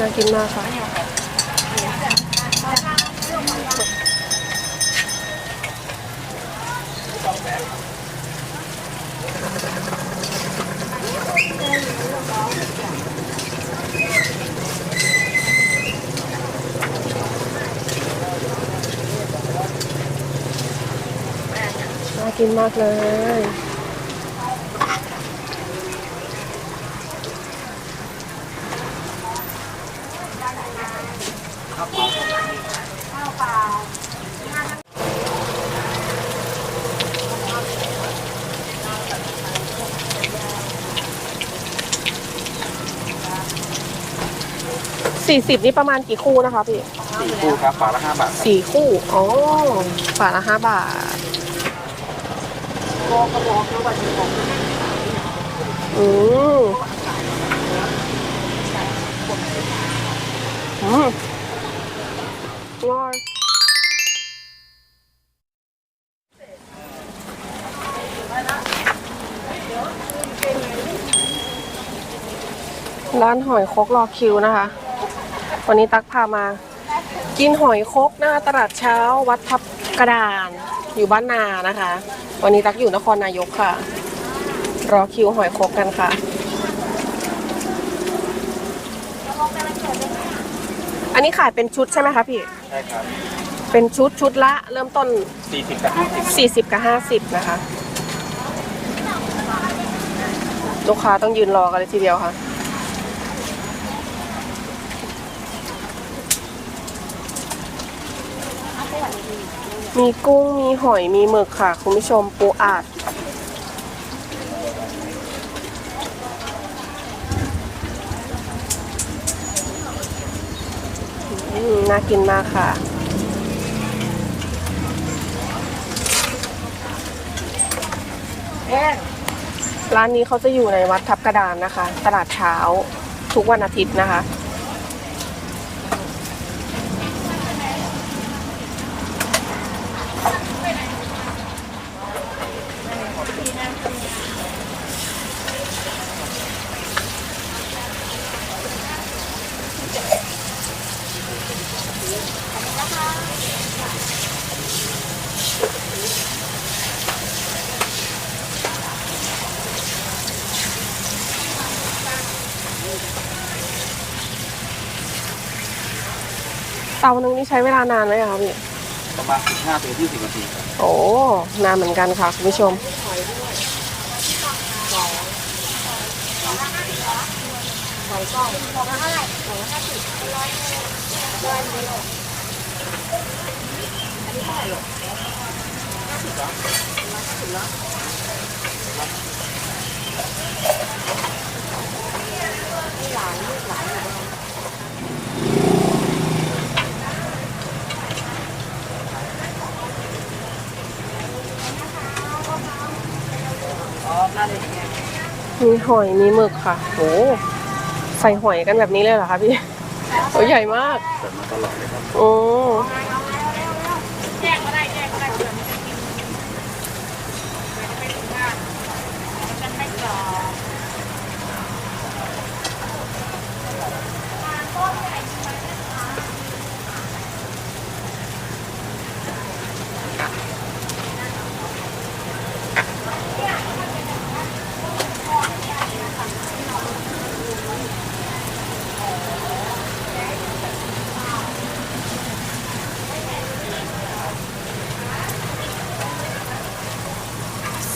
น่ากินมากค่ะน่ากินมากเลย สี่สิบนี่ประมาณกี่คู่นะคะพี่สี่คู่ครับฝาละห้าบาทครับสี่คู่อ๋อฝาละห้าบาทอืมอืมอร่อยร้านหอยครกรอคิวนะคะ วันนี้ตักพามา กินหอยครกหน้าตลาดเช้าวัดทับกระดาน อยู่บ้านนานะคะ วันนี้ตักอยู่นครนายกค่ะ รอคิวหอยครกกันค่ะ อันนี้ขายเป็นชุดใช่ไหมคะพี่ ใช่ครับ เป็นชุดชุดละเริ่มต้นสี่สิบกับห้าสิบ40 กับ 50 นะคะ ลูกค้าต้องยืนรอกันเลยทีเดียวค่ะ มีกุ้ง มีหอย มีหมึกค่ะ คุณผู้ชมปูอาดอืมน่ากินมากค่ะ ร้านนี้เขาจะอยู่ในวัดทับกระดานนะคะ ตลาดเช้าทุกวันอาทิตย์นะคะ ตานึงนี่ใช้เวลานานไหมอะคะพี่ ประมาณสิบห้าถึงยี่สิบนาทีครับโอ้นานเหมือนกันค่ะคุณผู้ชม มีหอยมีหมึกค่ะโอ้ใส่หอยกันแบบนี้เลยเหรอคะพี่โอ้ใหญ่มาก เปิดมาตลอดเลยครับ โอ้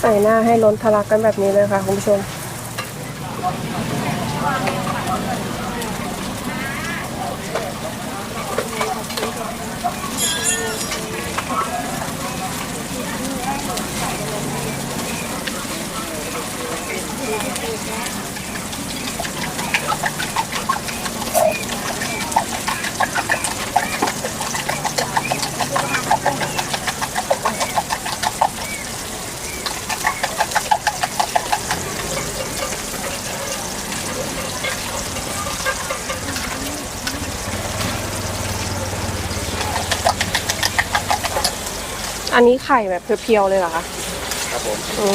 ใส่หน้าให้ล้นทะลักกันแบบนี้เลยค่ะคุณผู้ชม อันนี้ไข่แบบเพียวๆเลยเหรอคะ ครับผมโอ้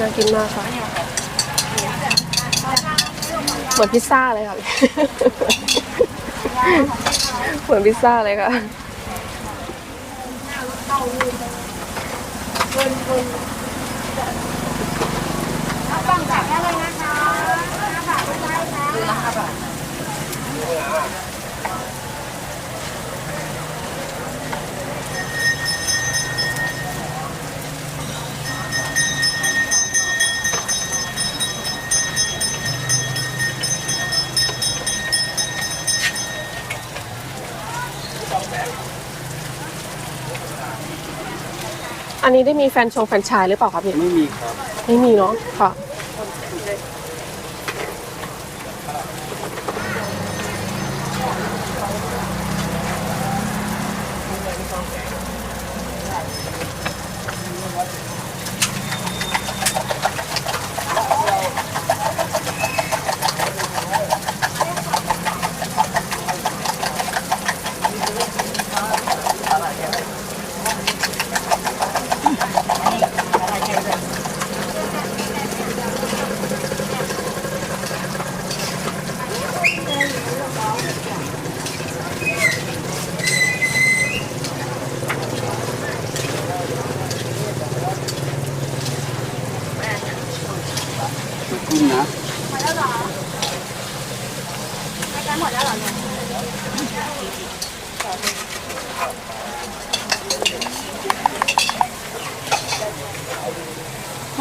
น่ากินมากค่ะ เหมือนพิซซ่าเลยค่ะ เหมือนพิซซ่าเลยค่ะ อันนี้ได้ มีแฟนชงแฟรนไชายหรือเปล่าคะพี่ไม่มีครับ ไม่มีเนาะค่ะ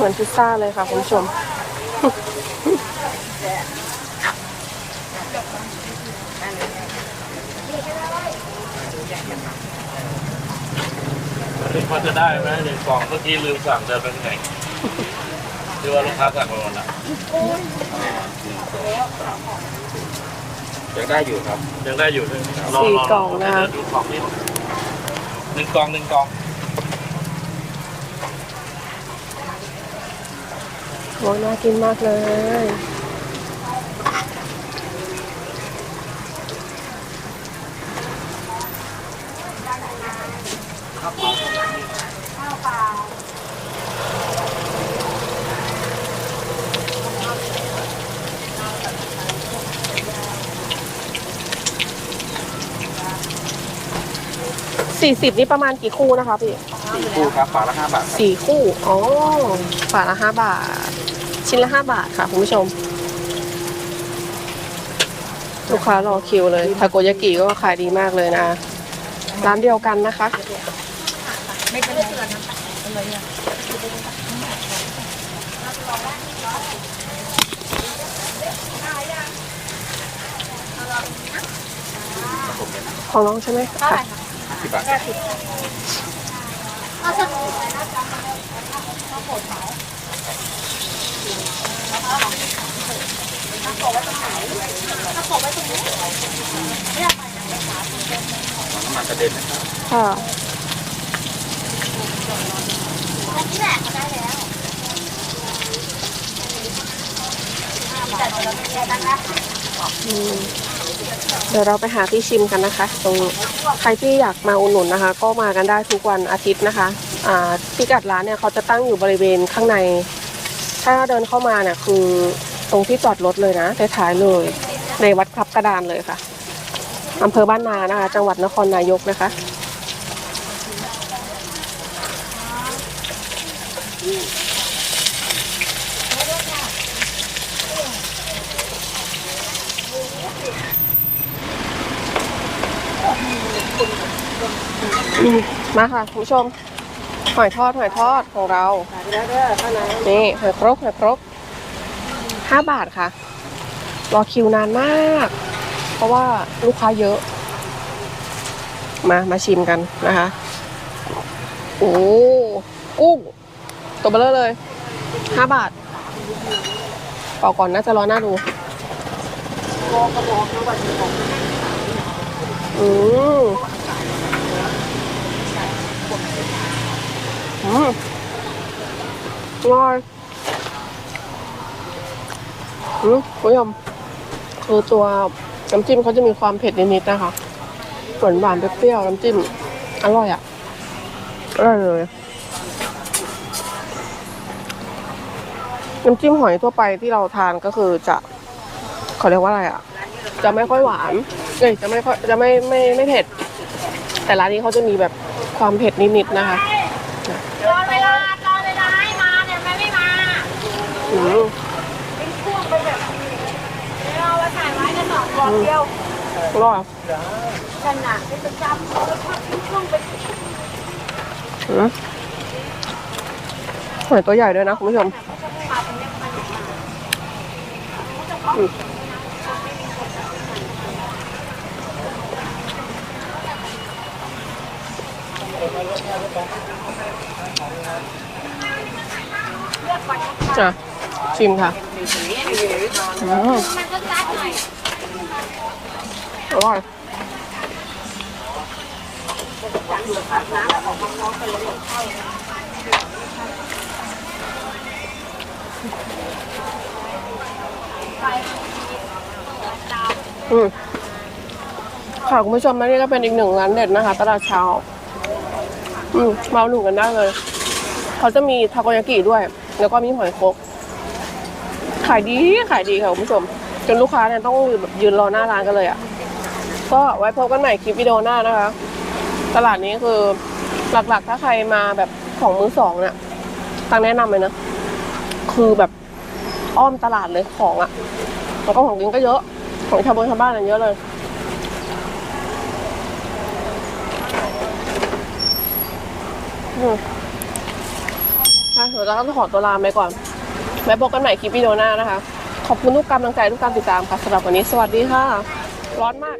มือนพิซซ่าเลยค่ะคุณผู้ชม นี่พอจะได้ไหมหนึ่งกล่องเมื่อกี้ลืมสั่งเดินเป็นไงที่ว่าลูกค้าสั่งไปหมดละยังได้อยู่ครับ ยังได้อยู่ใช่ไหมรสี่รกล่องนะคะ เดี๋ยวดูกล่องนี้หนึ่งกล่องหนึ่งกล่อง โอ้ยน่ากินมากเลย สี่สิบนี่ประมาณกี่คู่นะคะพี่ สี่คู่ครับฝาละห้าบาท สี่คู่ อ๋อฝาละห้าบาท ชิ้นละห้าบาทค่ะคุณผู้ชม ลูกค้ารอคิวเลยทาโกยากิก็ขายดีมากเลยนะ ร้านเดียวกันนะคะของน้องใช่ไหมค่ะสิบบาท น้ำมันกระเด็นนะครับค่ะอืมเดี๋ยวเราไปหาที่ชิมกันนะคะ ตรงใครที่อยากมาอุดหนุนนะคะ ก็มากันได้ทุกวันอาทิตย์นะคะ อ่าพิกัดร้านเนี่ยเขาจะตั้งอยู่บริเวณข้างใน ถ้าเดินเข้ามาเนี่ยคือตรงที่จอดรถเลยนะท้ายๆเลย ในวัดพลับกระดานเลยค่ะอำเภอบ้านนานะคะ จังหวัดนครนายกนะคะ มาค่ะคุณผู้ชม หอยทอดหอยทอดของเรา นี่หอยครกหอยครกห้าบาทค่ะ รอคิวนานมาก เพราะว่าลูกค้าเยอะ มามาชิมกันนะคะ โอ้กุ้งตัวเบลอเลยห้าบาทเป่าก่อนน่าจะร้อนน่าดูอืม อืมอร่อยอืมคุณผู้ชมคือตัวน้ำจิ้มเขาจะมีความเผ็ดนิดๆนะคะหวานหวานๆเปรี้ยวๆน้ำจิ้ม อร่อยอะ อร่อยเลย น้ำจิ้มหอยทั่วไปที่เราทานก็คือจะเขาเรียกว่าอะไรอะ จะไม่ค่อยหวานเอ้ยจะไม่ค่อยจะไม่ไม่ไม่เผ็ด แต่ร้านนี้เขาจะมีแบบความเผ็ดนิดๆนะคะ รอเวลารอเวลาให้มาเนี่ยมันไม่มา อืมเป็นช่วงไปแบบเราเอาถ่ายไว้กันสองกล่องเดียวอร่อยกันน่ะเป็นประจำแล้วก็ทิ้งช่วงไปอืมหอยตัวใหญ่ด้วยนะคุณผู้ชมอืมอะ ชิมค่ะอืมอร่อยอืมค่ะคุณผู้ชมนี่ก็เป็นอีกหนึ่งร้านเด็ดนะคะ ตลาดเช้า อืมมาหนุนกันได้เลย เขาจะมีทาโกยากิด้วย แล้วก็มีหอยโคก ขายดีขายดีค่ะคุณผู้ชม จนลูกค้าเนี่ยต้องยืนแบบยืนรอหน้าร้านกันเลยอะ ก็ไว้พบกันใหม่คลิปวิดีโอหน้านะคะ ตลาดนี้คือหลักๆ ถ้าใครมาแบบของมือสองเนี่ยตังแนะนำเลยนะ คือแบบอ้อมตลาดเลยของอะ่ะ แล้วก็ของกินก็เยอะ ของชาวบนชาวบ้านอะเยอะเลยอืมค่ะเดี๋ยวเราก็ขอตัวลาไปก่อน ไว้พบกันใหม่คลิปวิดีโอหน้านะคะ ขอบคุณทุกกำลังใจทุกการติดตามค่ะสำหรับวันนี้สวัสดีค่ะ ร้อนมาก